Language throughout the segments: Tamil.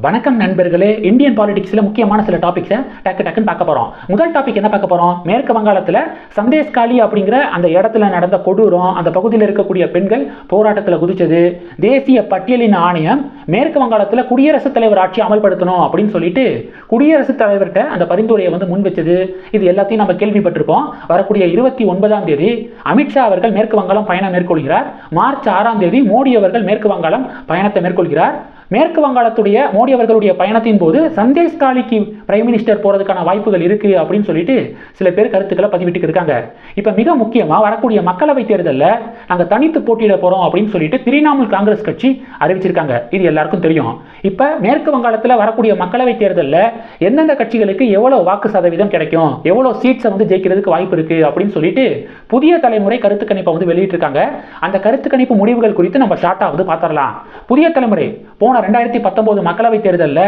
வணக்கம் நண்பர்களே. இந்தியன் பாலிடிக்ஸில் முக்கியமான சில டாபிக்ஸை டக்கு டக்குன்னு பார்க்க போகிறோம் முதல் டாபிக் என்ன பார்க்க போகிறோம் மேற்கு வங்காளத்தில் சந்தேஷ்காலி அப்படிங்கிற அந்த இடத்துல நடந்த கொடூரம் அந்த பகுதியில் இருக்கக்கூடிய பெண்கள் போராட்டத்தில் குதிச்சது. தேசிய பட்டியலின் ஆணையம் மேற்கு வங்காளத்தில் குடியரசுத் தலைவர் ஆட்சி அமல்படுத்தணும் அப்படின்னு சொல்லிட்டு குடியரசுத் தலைவர்கிட்ட அந்த பரிந்துரையை வந்து முன் வச்சது. இது எல்லாத்தையும் நம்ம கேள்விப்பட்டிருப்போம். வரக்கூடிய இருபத்தி ஒன்பதாம் தேதி அமித்ஷா அவர்கள் மேற்கு வங்காளம் பயணம் மேற்கொள்கிறார். மார்ச் ஆறாம் தேதி மோடி அவர்கள் மேற்கு வங்காளம் பயணத்தை மேற்கொள்கிறார். மேற்கு வங்காளத்துடைய மோடி அவர்களுடைய பயணத்தின் போது சந்தேஷ் காலிக்கு பிரைம் மினிஸ்டர் போகிறதுக்கான வாய்ப்புகள் இருக்குது அப்படின்னு சொல்லிட்டு சில பேர் கருத்துக்களை பதிவிட்டு இருக்காங்க. இப்போ மிக முக்கியமாக வரக்கூடிய மக்களவை தேர்தலில் நாங்கள் தனித்து போட்டியிட போகிறோம் அப்படின்னு சொல்லிட்டு திரிணாமுல் காங்கிரஸ் கட்சி அறிவிச்சிருக்காங்க. இது எல்லாருக்கும் தெரியும். இப்போ மேற்கு வங்காளத்தில் வரக்கூடிய மக்களவை தேர்தலில் எந்தெந்த கட்சிகளுக்கு எவ்வளோ வாக்கு சதவீதம் கிடைக்கும்? எவ்வளோ சீட்ஸை வந்து ஜெயிக்கிறதுக்கு வாய்ப்பு இருக்குது அப்படின்னு சொல்லிட்டு புதிய தலைமுறை கருத்து கணிப்பை வந்து வெளியிட்டிருக்காங்க. அந்த கருத்து கணிப்பு முடிவுகள் குறித்து நம்ம ஷார்ட்டாக வந்து பார்த்துடலாம். புதிய தலைமுறை போன ரெண்டாயிரத்தி பத்தொன்பது மக்களவை தேர்தலில்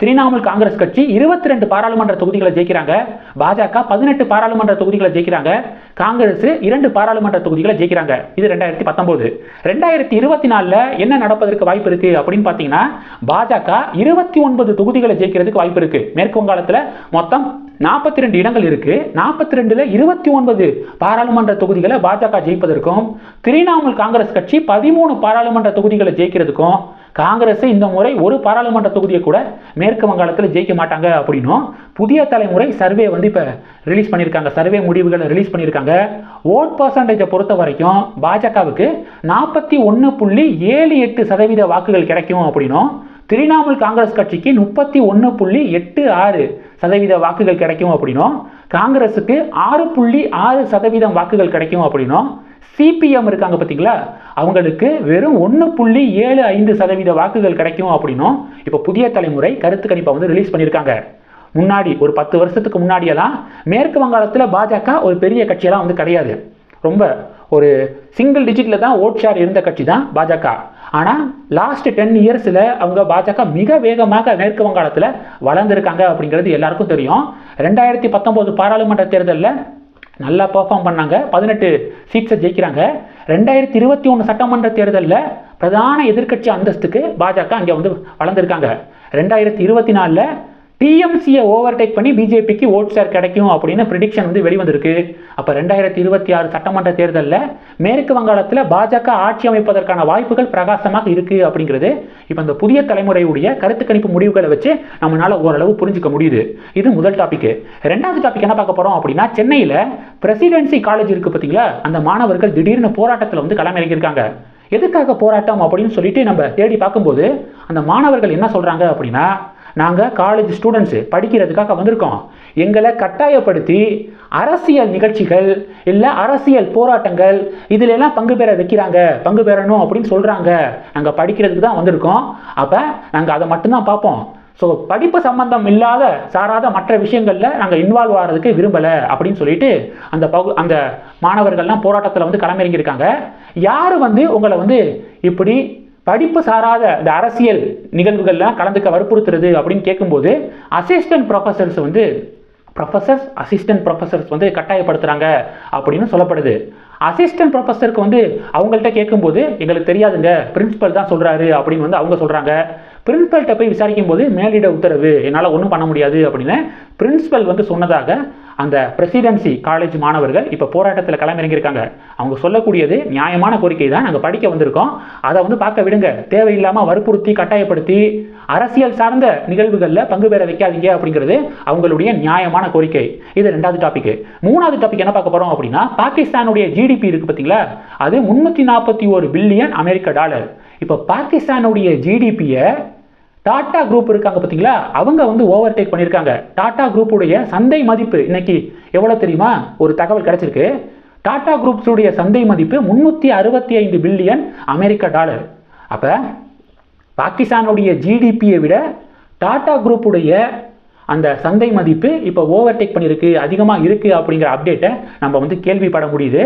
திரிணாமுல் காங்கிரஸ் கட்சி இருபத்தி ரெண்டு பாராளுமன்ற தொகுதிகளை ஜெயிக்கிறாங்க. பாஜக பதினெட்டு பாராளுமன்ற தொகுதிகளை ஜெயிக்கிறாங்க. காங்கிரஸ் இரண்டு பாராளுமன்ற தொகுதிகளை ஜெயிக்கிறாங்க. இது ரெண்டாயிரத்தி பத்தொன்பது ரெண்டாயிரத்தி இருபத்தி நாலில் என்ன நடப்பதற்கு வாய்ப்பு இருக்கு அப்படின்னு பார்த்தீங்கன்னா பாஜக இருபத்தி ஒன்பது தொகுதிகளை ஜெயிக்கிறதுக்கு வாய்ப்பு இருக்கு. மேற்கு வங்காளத்தில் மொத்தம் நாற்பத்தி ரெண்டு இடங்கள் இருக்கு. நாற்பத்தி ரெண்டுல இருபத்தி ஒன்பது பாராளுமன்ற தொகுதிகளை பாஜக ஜெயிப்பதற்கும் திரிணாமுல் காங்கிரஸ் கட்சி பதிமூணு பாராளுமன்ற தொகுதிகளை ஜெயிக்கிறதுக்கும் காங்கிரஸ் இந்த முறை ஒரு பாராளுமன்ற தொகுதியை கூட மேற்கு வங்காளத்தில் ஜெயிக்க மாட்டாங்க அப்படின்னும். புதிய தலைமுறை சர்வே வந்து இப்போ ரிலீஸ் பண்ணியிருக்காங்க. சர்வே முடிவுகளை ரிலீஸ் பண்ணியிருக்காங்க. ஓட் பர்சன்டேஜை பொறுத்த வரைக்கும் பாஜகவுக்கு நாற்பத்தி ஒன்று புள்ளி ஏழு எட்டு சதவீத வாக்குகள் கிடைக்கும் அப்படின்னும். திரிணாமுல் காங்கிரஸ் கட்சிக்கு முப்பத்தி ஒன்று புள்ளி எட்டு ஆறு சதவீத வாக்குகள் கிடைக்கும் அப்படின்னும். காங்கிரஸுக்கு ஆறு புள்ளி ஆறு சதவீதம் வாக்குகள் கிடைக்கும் அப்படின்னும். சிபிஎம் இருக்காங்க பார்த்தீங்களா அவங்களுக்கு வெறும் ஒன்று புள்ளி ஏழு ஐந்து சதவீத வாக்குகள் கிடைக்கும் அப்படின்னும் இப்போ புதிய தலைமுறை கருத்து கணிப்பை வந்து ரிலீஸ் பண்ணியிருக்காங்க. முன்னாடி ஒரு பத்து வருஷத்துக்கு முன்னாடியெல்லாம் மேற்கு வங்காளத்தில் பாஜக ஒரு பெரிய கட்சியெல்லாம் வந்து கிடையாது. ரொம்ப ஒரு சிங்கிள் டிஜிட்டில் தான் ஓட் ஷேர் இருந்த கட்சி தான் பாஜக. ஆனால் லாஸ்ட் டென் இயர்ஸில் அவங்க பாஜக மிக வேகமாக மேற்கு வங்காளத்தில் வளர்ந்துருக்காங்க அப்படிங்கிறது எல்லாருக்கும் தெரியும். ரெண்டாயிரத்தி பத்தொம்போது பாராளுமன்ற தேர்தலில் நல்லா பெர்ஃபார்ம் பண்ணாங்க. பதினெட்டு சீட்ஸை ஜெயிக்கிறாங்க. ரெண்டாயிரத்தி இருபத்தி ஒன்று சட்டமன்ற தேர்தலில் பிரதான எதிர்க்கட்சி அந்தஸ்துக்கு பாஜக அங்கே வந்து வளர்ந்துருக்காங்க. ரெண்டாயிரத்தி இருபத்தி நாலில் டிஎம்சியை ஓவர்டேக் பண்ணி பிஜேபிக்கு ஓட் ஷேர் கிடைக்கும் அப்படின்னு ப்ரிடிக்ஷன் வந்து வெளிவந்திருக்கு. அப்போ ரெண்டாயிரத்தி இருபத்தி ஆறு சட்டமன்ற தேர்தலில் மேற்கு வங்காளத்தில் பாஜக ஆட்சி அமைப்பதற்கான வாய்ப்புகள் பிரகாசமாக இருக்குது அப்படிங்கிறது. இப்போ இந்த புதிய தலைமுறையுடைய கருத்து கணிப்பு முடிவுகளை வச்சு நம்மளால் ஓரளவு புரிஞ்சுக்க முடியுது. இது முதல் டாபிக் ரெண்டாவது டாபிக் என்ன பார்க்க போகிறோம் அப்படின்னா சென்னையில் பிரசிடென்சி காலேஜ் இருக்குது பார்த்தீங்களா? அந்த மாணவர்கள் திடீர்னு போராட்டத்தில் வந்து களமிறங்கியிருக்காங்க. எதுக்காக போராட்டம் அப்படின்னு சொல்லிட்டு நம்ம தேடி பார்க்கும்போது அந்த மாணவர்கள் என்ன சொல்கிறாங்க அப்படின்னா நாங்கள் காலேஜ் ஸ்டூடெண்ட்ஸு படிக்கிறதுக்காக வந்திருக்கோம். எங்களை கட்டாயப்படுத்தி அரசியல் நிகழ்ச்சிகள் இல்லை அரசியல் போராட்டங்கள் இதில் எல்லாம் பங்கு பெற வைக்கிறாங்க பங்கு பெறணும் அப்படின்னு சொல்கிறாங்க நாங்கள் படிக்கிறதுக்கு தான் வந்திருக்கோம். அப்போ நாங்கள் அதை மட்டும்தான் பார்ப்போம். ஸோ படிப்பு சம்பந்தம் இல்லாத சாராத மற்ற விஷயங்களில் நாங்கள் இன்வால்வ் ஆகிறதுக்கு விரும்பலை அப்படின்னு சொல்லிட்டு அந்த பகு அந்த மாணவர்கள்லாம் போராட்டத்தில் வந்து களமிறங்கியிருக்காங்க. யார் வந்து உங்களை வந்து இப்படி படிப்பு சாராத இந்த அரசியல் நிகழ்வுகள்லாம் கலந்துக்க வற்புறுத்துறது அப்படின்னு கேட்கும்போது அசிஸ்டன்ட் ப்ரொஃபஸர்ஸ் வந்து ப்ரொஃபஸர்ஸ் அசிஸ்டன்ட் ப்ரொஃபஸர்ஸ் வந்து கட்டாயப்படுத்துகிறாங்க அப்படின்னு சொல்லப்படுது. அசிஸ்டன்ட் ப்ரொஃபஸருக்கு வந்து அவங்கள்ட்ட கேட்கும்போது எங்களுக்கு தெரியாதுங்க பிரின்சிபல் தான் சொல்கிறாரு அப்படின்னு வந்து அவங்க சொல்கிறாங்க பிரின்ஸ்பல்கிட்ட போய் விசாரிக்கும் போது மேலிட உத்தரவு என்னால் ஒன்றும் பண்ண முடியாது அப்படின்னு பிரின்ஸ்பல் வந்து சொன்னதாக அந்த பிரசிடென்சி காலேஜ் மாணவர்கள் இப்போ போராட்டத்தில் களமிறங்கியிருக்காங்க. அவங்க சொல்லக்கூடியது நியாயமான கோரிக்கை தான் நாங்கள் படிக்க வந்திருக்கோம். அதை வந்து பார்க்க விடுங்க. தேவையில்லாமல் வற்புறுத்தி கட்டாயப்படுத்தி அரசியல் சார்ந்த நிகழ்வுகளில் பங்கு பெற வைக்காதீங்க அப்படிங்கிறது அவங்களுடைய நியாயமான கோரிக்கை. இது ரெண்டாவது டாபிக் மூணாவது டாபிக் என்ன பார்க்க போகிறோம் அப்படின்னா பாகிஸ்தானுடைய ஜிடிபி இருக்குது பார்த்தீங்களா அது முந்நூற்றி நாற்பத்தி ஒரு பில்லியன் அமெரிக்க டாலர் இப்போ பாகிஸ்தானுடைய ஜிடிபியை டாடா குரூப் இருக்காங்க பார்த்தீங்களா? அவங்க வந்து ஓவர்டேக் பண்ணியிருக்காங்க. டாடா குரூப்புடைய சந்தை மதிப்பு இன்னைக்கு எவ்வளோ தெரியுமா? ஒரு தகவல் கிடச்சிருக்கு. டாடா குரூப்ஸுடைய சந்தை மதிப்பு முந்நூற்றி அறுபத்தி ஐந்து பில்லியன் அமெரிக்க டாலர். அப்போ பாகிஸ்தானுடைய ஜிடிபியை விட டாடா குரூப்புடைய அந்த சந்தை மதிப்பு இப்போ ஓவர்டேக் பண்ணியிருக்கு அதிகமாக இருக்குது அப்படிங்கிற அப்டேட்டை நம்ம வந்து கேள்விப்பட முடியுது.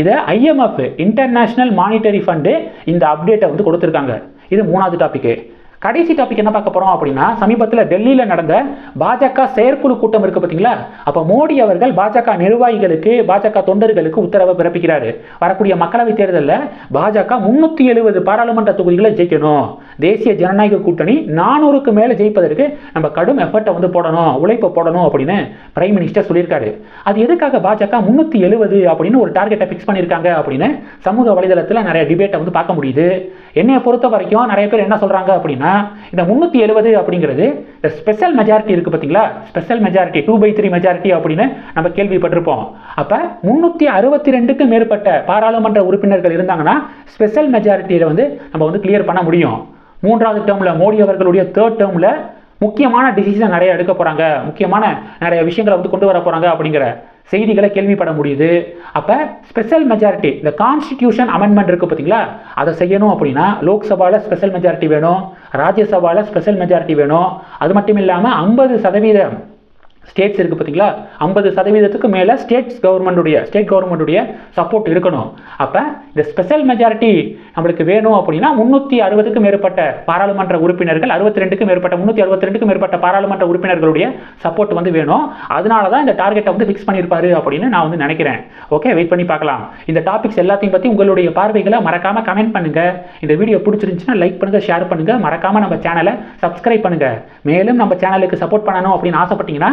இதை ஐஎம்எஃப் இன்டர்நேஷ்னல் மானிட்டரி ஃபண்டு இந்த அப்டேட்டை வந்து கொடுத்துருக்காங்க. இது மூணாவது டாப்பிக்கு கடைசி டாபிக் என்ன பார்க்க போகிறோம் அப்படின்னா சமீபத்தில் டெல்லியில் நடந்த பாஜக செயற்குழு கூட்டம் இருக்குது பார்த்தீங்களா? அப்போ மோடி அவர்கள் பாஜக நிர்வாகிகளுக்கு பாஜக தொண்டர்களுக்கு உத்தரவை பிறப்பிக்கிறாரு. வரக்கூடிய மக்களவைத் தேர்தலில் பாஜக முன்னூற்றி எழுபது பாராளுமன்ற தொகுதிகளை ஜெயிக்கணும். தேசிய ஜனநாயக கூட்டணி நானூறுக்கு மேலே ஜெயிப்பதற்கு நம்ம கடும் எஃபர்ட்டை வந்து போடணும் உழைப்பை போடணும் அப்படின்னு பிரைம் மினிஸ்டர் சொல்லியிருக்காரு. அது எதுக்காக பாஜக முன்னூற்றி எழுபது அப்படின்னு ஒரு டார்கெட்டை ஃபிக்ஸ் பண்ணியிருக்காங்க அப்படின்னு சமூக வலைதளத்தில் நிறைய டிபேட்டை வந்து பார்க்க முடியுது. என்னைய பொறுத்த வரைக்கும் நிறைய பேர் என்ன சொல்கிறாங்க அப்படின்னா இந்த முந்நூற்றி எழுபது அப்படிங்கிறது இந்த ஸ்பெஷல் மெஜாரிட்டி இருக்குது பார்த்தீங்களா? Special majority two by three majority அப்படின்னு நம்ம கேள்விப்பட்டிருப்போம். அப்போ முந்நூற்றி அறுபத்தி ரெண்டுக்கு மேற்பட்ட பாராளுமன்ற உறுப்பினர்கள் இருந்தாங்கன்னா ஸ்பெஷல் மெஜாரிட்டியில் வந்து நம்ம வந்து கிளியர் பண்ண முடியும். மூன்றாவது டேர்மில் மோடி அவர்களுடைய தேர்ட் டேர்மில் முக்கியமான டிசிஷன் நிறைய எடுக்க போகிறாங்க முக்கியமான நிறைய விஷயங்களை வந்து கொண்டு வர போகிறாங்க அப்படிங்கிற செய்திகளை கேள்விப்பட முடியுது. அப்போ ஸ்பெஷல் மெஜாரிட்டி இந்த கான்ஸ்டிடியூஷன் அமெண்ட்மெண்ட் இருக்குது பார்த்தீங்களா? அதை செய்யணும் அப்படின்னா லோக்சபாவில் ஸ்பெஷல் மெஜாரிட்டி வேணும். ராஜ்யசபாவில் ஸ்பெஷல் மெஜாரிட்டி வேணும். அது மட்டும் இல்லாமல் ஐம்பது சதவீதம் ஸ்டேட்ஸ் இருக்குது பார்த்தீங்களா ஐம்பது சதவீதத்துக்கு மேலே ஸ்டேட்ஸ் கவர்மெண்ட்டுடைய ஸ்டேட் கவர்மெண்ட்டுடைய சப்போர்ட் இருக்கணும். அப்போ இந்த ஸ்பெஷல் மெஜாரிட்டி நம்மளுக்கு வேணும் அப்படின்னா முந்நூற்றி அறுபதுக்கும் மேற்பட்ட பாராளுமன்ற உறுப்பினர்கள் அறுபத்தி ரெண்டுக்கும் மேற்பட்ட முந்நூற்றி அறுபத்தி மேற்பட்ட பாராளுமன்ற உறுப்பினர்களுடைய சப்போர்ட் வந்து வேணும். அதனால தான் இந்த டார்கெட்டை வந்து ஃபிக்ஸ் பண்ணியிருப்பாரு அப்படின்னு நான் வந்து நினைக்கிறேன். ஓகே வெயிட் பண்ணி பார்க்கலாம். இந்த டாபிக்ஸ் எல்லாத்தையும் பற்றி உங்களுடைய பார்வைகளை மறக்காமல் கமெண்ட் பண்ணுங்கள் இந்த வீடியோ பிடிச்சிருந்துச்சுன்னா லைக் பண்ணுங்கள் ஷேர் பண்ணுங்கள் மறக்காமல் நம்ம சேனலை சப்ஸ்கிரைப் பண்ணுங்கள் மேலும் நம்ம சேனலுக்கு சப்போர்ட் பண்ணணும் அப்படின்னு ஆசைப்பட்டீங்கன்னா